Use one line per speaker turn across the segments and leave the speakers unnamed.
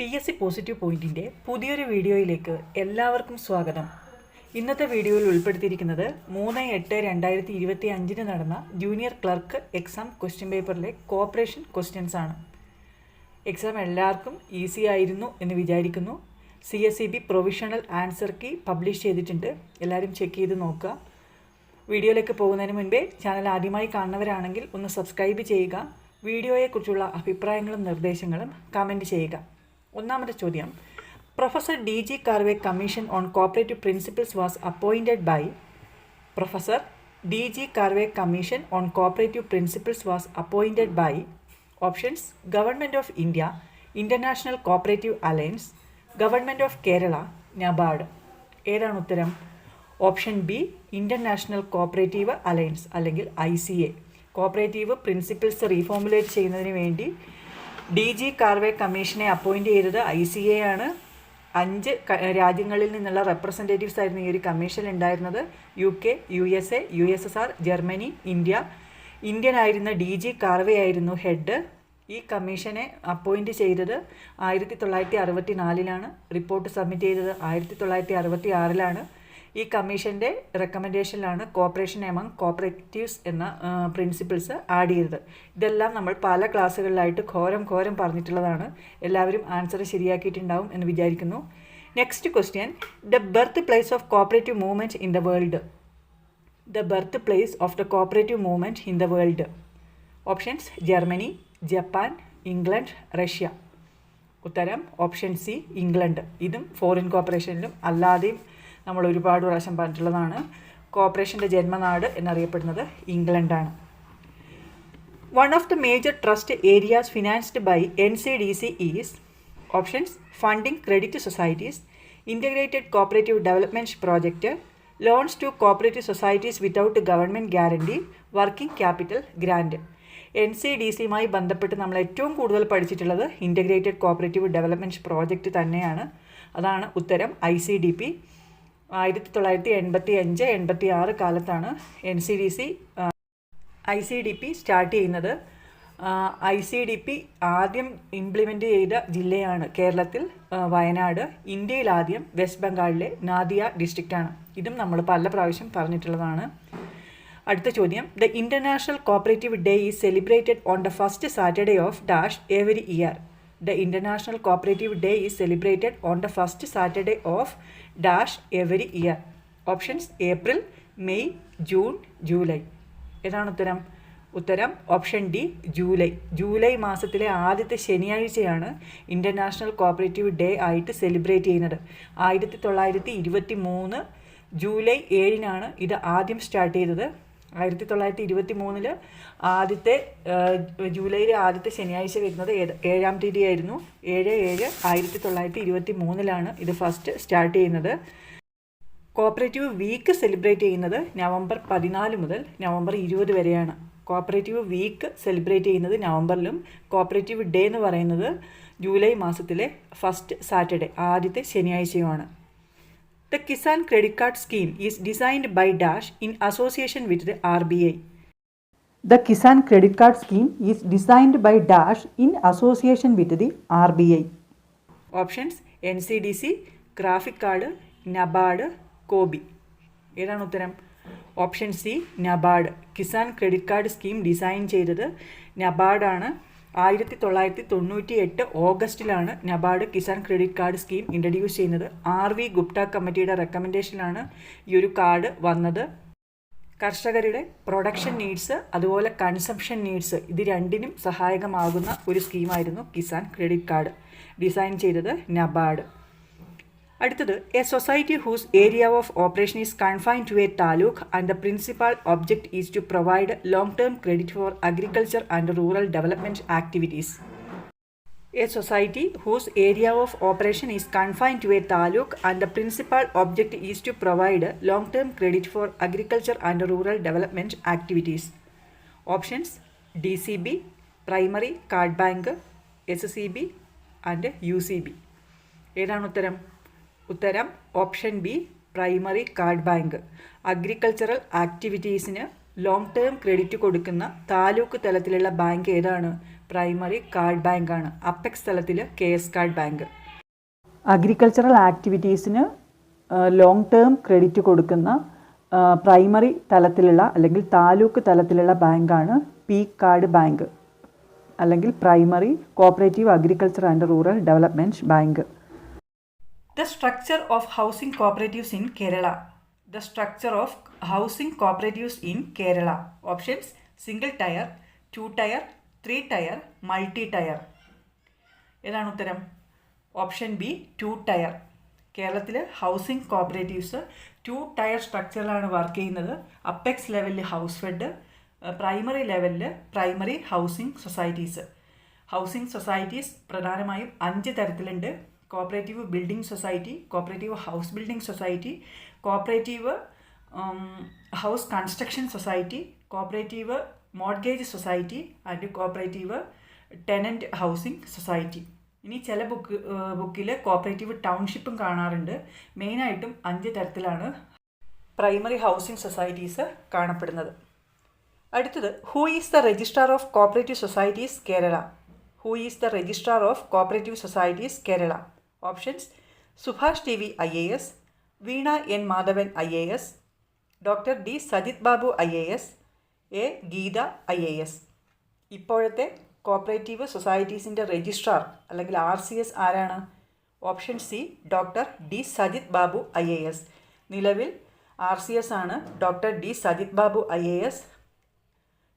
P S C positive പോയിന്റിന്റെ പുതിയൊരു വീഡിയോയിലേക്ക് എല്ലാവർക്കും സ്വാഗതം. ഇന്നത്തെ വീഡിയോയിൽ ഉൾപ്പെടുത്തിയിരിക്കുന്നത് മൂന്ന് എട്ട് രണ്ടായിരത്തി ഇരുപത്തി അഞ്ചിന് നടന്ന ജൂനിയർ ക്ലർക്ക് എക്സാം ക്വസ്റ്റ്യൻ പേപ്പറിലെ കോപ്പറേഷൻ ക്വസ്റ്റ്യൻസ് ആണ്. എക്സാം എല്ലാവർക്കും ഈസി ആയിരുന്നു എന്ന് വിചാരിക്കുന്നു. C S C B provisional answer key publish ചെയ്തിട്ടുണ്ട്. എല്ലാവരും ചെക്ക് ചെയ്ത് നോക്കുക. വീഡിയോയിലേക്ക് പോകുന്നതിന് മുൻപേ ചാനൽ ആദ്യമായി കാണുന്നവരാണെങ്കിൽ ഒന്ന് സബ്സ്ക്രൈബ് ചെയ്യുക. വീഡിയോയെക്കുറിച്ചുള്ള അഭിപ്രായങ്ങളും നിർദ്ദേശങ്ങളും കമന്റ് ചെയ്യുക. ഒന്നാമത്തെ ചോദ്യം. Professor D G Karve commission on cooperative principles was appointed by professor D G Karve commission on cooperative principles was appointed by options government of India international cooperative alliance government of Kerala NABARD. ഏതാണ് ഉത്തരം? Option B international cooperative alliance അല്ലെങ്കിൽ I C A. Cooperative principles reformulate ചെയ്യുന്നതിന് വേണ്ടി D G Karve കമ്മീഷനെ appoint ചെയ്തത് I C A ആണ്. അഞ്ച് രാജ്യങ്ങളിൽ നിന്നുള്ള റെപ്രസെന്റേറ്റീവ്സ് ആയിരുന്നു ഈ ഒരു കമ്മീഷൻ ഉണ്ടായിരുന്നത്. U K U S A U S S R Germany India Indian ആയിരുന്ന ഡി ജി കാർവേ ആയിരുന്നു ഹെഡ് ഈ കമ്മീഷനെ അപ്പോയിന്റ് ചെയ്തത് ആയിരത്തി തൊള്ളായിരത്തി അറുപത്തി നാലിലാണ് റിപ്പോർട്ട് സബ്മിറ്റ് ചെയ്തത് ആയിരത്തി തൊള്ളായിരത്തി അറുപത്തി ആറിലാണ് ഈ കമ്മീഷന്റെ റെക്കമെൻഡേഷനിലാണ് കോപ്പറേഷൻ എമംഗ് കോപ്പറേറ്റീവ്സ് എന്ന പ്രിൻസിപ്പിൾസ് ആഡ് ചെയ്തത്. ഇതെല്ലാം നമ്മൾ പല ക്ലാസ്സുകളിലായിട്ട് ഘോരം ഘോരം പറഞ്ഞിട്ടുള്ളതാണ്. എല്ലാവരും ആൻസർ ശരിയാക്കിയിട്ടുണ്ടാവും എന്ന് വിചാരിക്കുന്നു. Next question the birth place of cooperative movement in the world the birth place of the cooperative movement in the world options Germany Japan England Russia ഉത്തരം ഓപ്ഷൻ സി ഇംഗ്ലണ്ട് ഇതും ഫോറിൻ കോപ്പറേഷനിലും അല്ലാതെയും നമ്മൾ ഒരുപാട് പ്രാവശ്യം പറഞ്ഞിട്ടുള്ളതാണ്. കോപ്പറേഷന്റെ ജന്മനാട് എന്നറിയപ്പെടുന്നത് ഇംഗ്ലണ്ടാണ്. One of the major trust areas financed by N C D C is options funding credit societies integrated cooperative development project loans to cooperative societies without government guarantee working capital grant N C D സിയുമായി ബന്ധപ്പെട്ട് നമ്മൾ ഏറ്റവും കൂടുതൽ പഠിച്ചിട്ടുള്ളത് integrated cooperative development project തന്നെയാണ്. അതാണ് ഉത്തരം I C D P ആയിരത്തി തൊള്ളായിരത്തി എൺപത്തി അഞ്ച് എൺപത്തി ആറ് കാലത്താണ് N C D C I C D P start ചെയ്യുന്നത് ഐ സി ഡി പി ആദ്യം ഇംപ്ലിമെന്റ് ചെയ്ത ജില്ലയാണ് കേരളത്തിൽ വയനാട്. ഇന്ത്യയിൽ ആദ്യം വെസ്റ്റ് ബംഗാളിലെ നാദിയ ഡിസ്ട്രിക്റ്റാണ് ഇതും നമ്മൾ പല പ്രാവശ്യം പറഞ്ഞിട്ടുള്ളതാണ്. അടുത്ത ചോദ്യം. The international cooperative day is celebrated on the first Saturday of dash every year the international cooperative day is celebrated on the first Saturday of dash every year options April May June July ഏതാണ് ഉത്തരം. ഉത്തരം option D July July മാസത്തിലെ ആദ്യത്തെ ശനിയാഴ്ചയാണ് international cooperative day ആയിട്ട് celebrate ചെയ്യുന്നത്. ആയിരത്തി തൊള്ളായിരത്തി ഇരുപത്തി മൂന്ന് ജൂലൈ ഏഴിനാണ് ഇത് ആദ്യം സ്റ്റാർട്ട് ചെയ്തത്. ആയിരത്തി തൊള്ളായിരത്തി ഇരുപത്തി മൂന്നിൽ ആദ്യത്തെ ജൂലൈയിലെ ആദ്യത്തെ ശനിയാഴ്ച വരുന്നത് ഏഴാം തീയതി ആയിരുന്നു. ഏഴ് ഏഴ് ആയിരത്തി തൊള്ളായിരത്തി ഇരുപത്തി മൂന്നിലാണ് ഇത് ഫസ്റ്റ് സ്റ്റാർട്ട് ചെയ്യുന്നത്. കോപ്പറേറ്റീവ് വീക്ക് സെലിബ്രേറ്റ് ചെയ്യുന്നത് നവംബർ പതിനാല് മുതൽ നവംബർ ഇരുപത് വരെയാണ്. കോപ്പറേറ്റീവ് വീക്ക് സെലിബ്രേറ്റ് ചെയ്യുന്നത് നവംബറിലും കോപ്പറേറ്റീവ് ഡേ എന്ന് പറയുന്നത് ജൂലൈ മാസത്തിലെ ഫസ്റ്റ് സാറ്റർഡേ ആദ്യത്തെ ശനിയാഴ്ചയുമാണ്. The Kisan credit card scheme is designed by Dash in association with the RBI. The Kisan credit card scheme is designed by Dash in association with the RBI. Options NCDC, Graphic Card, NABARD, COBI. ഏതാണ് ഉത്തരം option C NABARD Kisan credit card scheme design ചെയ്തത് നബാർഡാണ് ആയിരത്തി തൊള്ളായിരത്തി തൊണ്ണൂറ്റി എട്ട് ഓഗസ്റ്റിലാണ് NABARD Kisan credit card scheme introduce ചെയ്യുന്നത്. R V Gupta കമ്മിറ്റിയുടെ റെക്കമെൻഡേഷനിലാണ് ഈ ഒരു കാർഡ് വന്നത്. കർഷകരുടെ പ്രൊഡക്ഷൻ നീഡ്സ് അതുപോലെ കൺസംഷൻ നീഡ്സ് ഇത് രണ്ടിനും സഹായകമാകുന്ന ഒരു സ്കീമായിരുന്നു കിസാൻ ക്രെഡിറ്റ് കാർഡ് ഡിസൈൻ ചെയ്തത് നബാർഡ്. അടുത്തത് a society whose area of operation is confined to a taluk and the principal object is to provide long term credit for agriculture and rural development activities a society whose area of operation is confined to a taluk and the principal object is to provide long term credit for agriculture and rural development activities options D C B primary card bank S C B and U C B ഏതാണ് ഉത്തരം? ഉത്തരം option B primary card bank. Agricultural ആക്ടിവിറ്റീസിന് long term credit കൊടുക്കുന്ന താലൂക്ക് തലത്തിലുള്ള bank ഏതാണ്? Primary card bank ആണ് apex തലത്തിൽ K S card bank. Agricultural ആക്ടിവിറ്റീസിന് long term credit കൊടുക്കുന്ന primary തലത്തിലുള്ള അല്ലെങ്കിൽ താലൂക്ക് തലത്തിലുള്ള ബാങ്കാണ് പി കാർഡ് ബാങ്ക്. അല്ലെങ്കിൽ primary cooperative agriculture and rural development bank. The structure of housing cooperatives in Kerala the structure of housing cooperatives in Kerala options single tier two tier three tier multi tier ഏതാണ് ഉത്തരം. Option B two tier കേരളത്തിൽ housing cooperatives two tier സ്ട്രക്ചറിലാണ് work ചെയ്യുന്നത്. Apex ലെവലിൽ house fed primary ലെവലിൽ primary housing societies housing societies പ്രധാനമായും അഞ്ച് തരത്തിലുണ്ട്. Cooperative building society cooperative house building society cooperative house construction society cooperative mortgage society and cooperative tenant housing society ഇനി ചില book ബുക്കിൽ കോപ്പറേറ്റീവ് ടൗൺഷിപ്പും കാണാറുണ്ട്. മെയിനായിട്ടും അഞ്ച് തരത്തിലാണ് പ്രൈമറി ഹൗസിംഗ് സൊസൈറ്റീസ് കാണപ്പെടുന്നത്. അടുത്തത് who is the registrar of cooperative societies Kerala who is the registrar of cooperative societies Kerala options Subhash T V I A S Veena N Madhavan I A S doctor D Sajith Babu I A S A Geetha I A S ഇപ്പോഴത്തെ cooperative സൊസൈറ്റീസിന്റെ registrar അല്ലെങ്കിൽ R C S ആരാണ്? Option C doctor D Sajith Babu I A S നിലവിൽ R C S ആണ് doctor D Sajith Babu I A S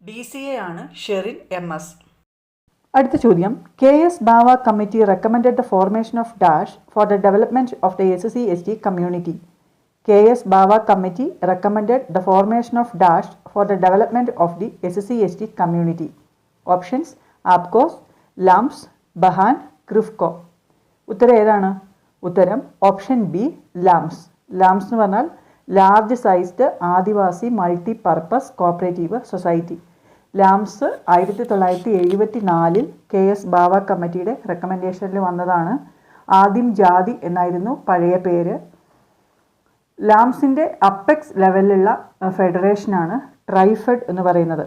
D C A ആണ് Sherin M S അടുത്ത ചോദ്യം. K S Bava committee recommended the formation of dash for the development of the S C S T community K S Bava committee recommended the formation of dash for the development of the S C S T community options APCOS LAMPS Bahan KRIBHCO ഉത്തരം ഏതാണ്? ഉത്തരം option B LAMPS LAMPS എന്ന് പറഞ്ഞാൽ large sized Adivasi multi purpose cooperative society LAMPS ആയിരത്തി തൊള്ളായിരത്തി എഴുപത്തി നാലിൽ K S ബാവ കമ്മിറ്റിയുടെ റെക്കമെൻഡേഷനിൽ വന്നതാണ്. ആദ്യം ജാതി എന്നായിരുന്നു പഴയ പേര്. ലാംസിന്റെ അപ്പെക്സ് ലെവലിലുള്ള ഫെഡറേഷനാണ് ട്രൈഫെഡ് എന്ന് പറയുന്നത്.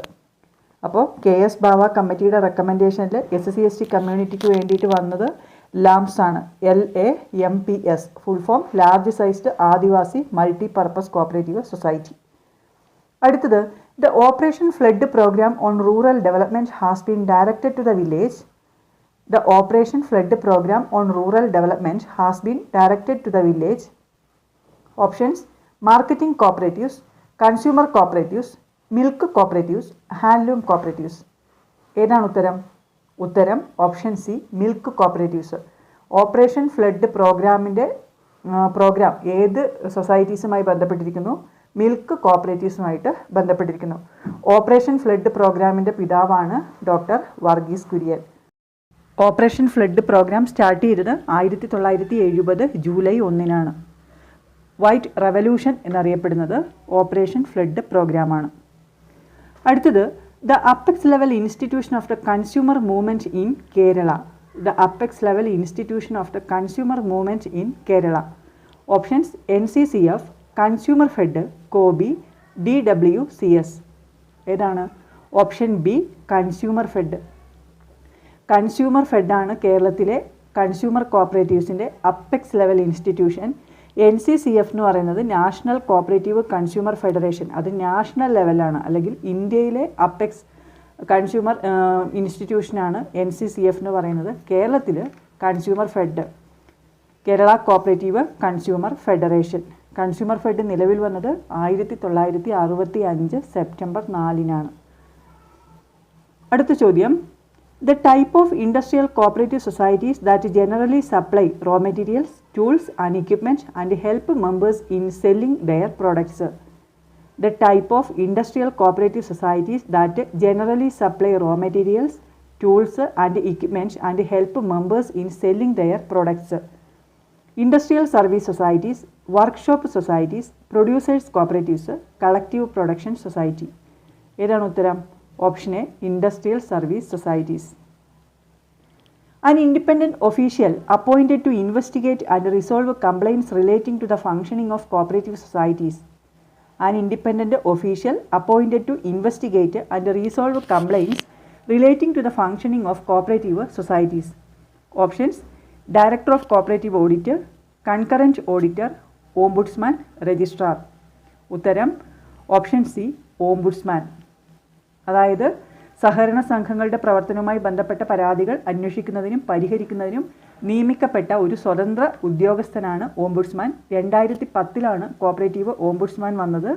അപ്പോൾ കെ എസ് ബാവ കമ്മിറ്റിയുടെ റെക്കമെൻഡേഷനിൽ എസ് സി എസ് ടി കമ്മ്യൂണിറ്റിക്ക് വേണ്ടിയിട്ട് വന്നത് ലാംസ് ആണ്. L A M P S full form large sized Adivasi multi purpose cooperative society അടുത്തത് the operation flood programme on rural development has been directed to the village the operation flood programme on rural development has been directed to the village options marketing cooperatives consumer cooperatives milk cooperatives handloom cooperatives ഏതാണ് ഉത്തരം? ഉത്തരം option C milk cooperatives operation flood പ്രോഗ്രാമിന്റെ programme ഏത് സൊസൈറ്റീസുമായി ബന്ധപ്പെട്ടിരിക്കുന്നു? Milk കോപ്പറേറ്റീവ്സുമായിട്ട് ബന്ധപ്പെട്ടിരിക്കുന്നു. Operation flood പ്രോഗ്രാമിന്റെ പിതാവാണ് doctor Varghese Kurien. Operation flood programme start ചെയ്തത് ആയിരത്തി തൊള്ളായിരത്തി എഴുപത് ജൂലൈ ഒന്നിനാണ്. വൈറ്റ് റെവല്യൂഷൻ എന്നറിയപ്പെടുന്നത് ഓപ്പറേഷൻ ഫ്ലഡ് പ്രോഗ്രാമാണ്. അടുത്തത് the apex level institution of the consumer movement in Kerala. The apex level institution of the consumer movement in Kerala. Options N C C F consumer fed COBI D W C S ഏതാണ്? Option B consumer fed consumer ഫെഡാണ് കേരളത്തിലെ consumer കോപ്പറേറ്റീവ്സിന്റെ apex level institution N C C F എന്ന് പറയുന്നത് national cooperative consumer federation അത് national ലെവലാണ് അല്ലെങ്കിൽ ഇന്ത്യയിലെ apex consumer ഇൻസ്റ്റിറ്റ്യൂഷനാണ് N C C F എന്ന് പറയുന്നത് കേരളത്തിൽ consumer fed Kerala cooperative consumer federation consumer fed നിലവിൽ വന്നത് ആയിരത്തി തൊള്ളായിരത്തി അറുപത്തി അഞ്ച് സെപ്റ്റംബർ നാലിനാണ്. അടുത്ത ചോദ്യം. The type of industrial cooperative societies that generally supply raw materials tools and equipment and help members in selling their products the type of industrial cooperative societies that generally supply raw materials tools and equipment and help members in selling their products Industrial service societies, workshop societies, producers cooperatives, collective production society. ഏതാണ് ഉത്തരം option A industrial service societies An independent official appointed to investigate and resolve complaints relating to the functioning of cooperative societies. An independent official appointed to investigate and resolve complaints relating to the functioning of cooperative societies. Options director of cooperative audit concurrent auditor ombudsman registrar ഉത്തരം option C ombudsman അതായത് സഹകരണ സംഘങ്ങളുടെ പ്രവർത്തനവുമായി ബന്ധപ്പെട്ട പരാതികൾ അന്വേഷിക്കുന്നതിനും പരിഹരിക്കുന്നതിനും നിയമിക്കപ്പെട്ട ഒരു സ്വതന്ത്ര ഉദ്യോഗസ്ഥനാണ് ഓംബുഡ്സ്മാൻ രണ്ടായിരത്തി പത്തിലാണ് കോപ്പറേറ്റീവ് ഓംബുഡ്സ്മാൻ വന്നത്.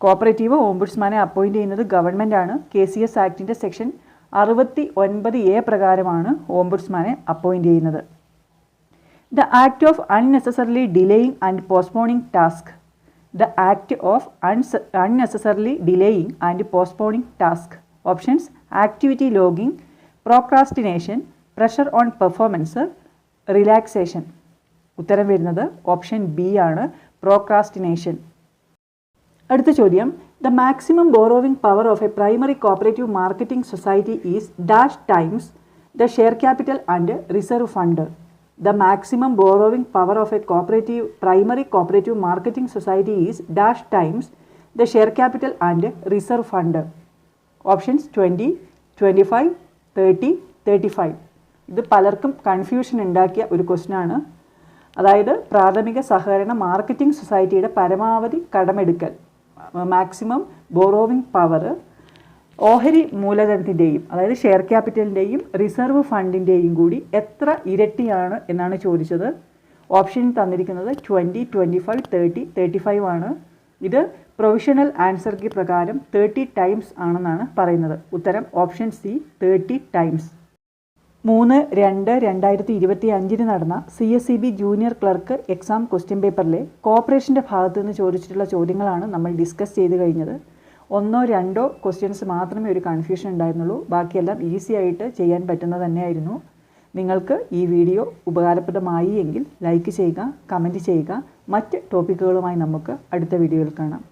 കോപ്പറേറ്റീവ് ഓംബുഡ്സ്മാനെ അപ്പോയിന്റ് ചെയ്യുന്നത് ഗവൺമെന്റാണ് കെ സി എസ് ആക്ടിന്റെ സെക്ഷൻ അറുപത്തി ഒൻപത് എ പ്രകാരമാണ് ഓംബുഡ്സ്മാനെ അപ്പോയിന്റ് ചെയ്യുന്നത്. The act of unnecessarily delaying and postponing task. The act of unnecessarily delaying and postponing task. Options activity logging procrastination pressure on performance relaxation. ഉത്തരം വരുന്നത് ഓപ്ഷൻ ബി ആണ് procrastination. അടുത്ത ചോദ്യം. The maximum borrowing power of a primary cooperative marketing society is dash times the share capital and reserve fund the maximum borrowing power of a cooperative primary cooperative marketing society is dash times the share capital and reserve fund options twenty twenty five thirty thirty five ഇത് പലർക്കും confusion ഉണ്ടാക്കിയ ഒരു ക്വസ്റ്റ്യനാണ് അതായത് പ്രാഥമിക സഹകരണ marketing സൊസൈറ്റിയുടെ പരമാവധി കടമെടുക്കൽ. മാക്സിമം ബോറോവിങ് പവർ ഓഹരി മൂലധനത്തിന്റെയും അതായത് ഷെയർ ക്യാപിറ്റലിന്റെയും റിസർവ് ഫണ്ടിന്റെയും കൂടി എത്ര ഇരട്ടിയാണ് എന്നാണ് ചോദിച്ചത്. ഓപ്ഷൻ തന്നിരിക്കുന്നത് twenty twenty five thirty thirty five ആണ്. ഇത് പ്രൊവിഷണൽ ആൻസർ കി പ്രകാരം തേർട്ടി ടൈംസ് ആണെന്നാണ് പറയുന്നത്. ഉത്തരം ഓപ്ഷൻ സി തേർട്ടി ടൈംസ് മൂന്ന് രണ്ട് രണ്ടായിരത്തി ഇരുപത്തി അഞ്ചിന് നടന്ന C S C B junior clerk exam question പേപ്പറിലെ കോപ്പറേഷന്റെ ഭാഗത്ത് നിന്ന് ചോദിച്ചിട്ടുള്ള ചോദ്യങ്ങളാണ് നമ്മൾ ഡിസ്കസ് ചെയ്ത് കഴിഞ്ഞത്. ഒന്നോ രണ്ടോ ക്വസ്റ്റ്യൻസ് മാത്രമേ ഒരു കൺഫ്യൂഷൻ ഉണ്ടായിരുന്നുള്ളൂ. ബാക്കിയെല്ലാം ഈസി ആയിട്ട് ചെയ്യാൻ പറ്റുന്നത് തന്നെയായിരുന്നു. നിങ്ങൾക്ക് ഈ വീഡിയോ ഉപകാരപ്രദമായി എങ്കിൽ ലൈക്ക് ചെയ്യുക കമന്റ് ചെയ്യുക. മറ്റ് ടോപ്പിക്കുകളുമായി നമുക്ക് അടുത്ത വീഡിയോയിൽ കാണാം.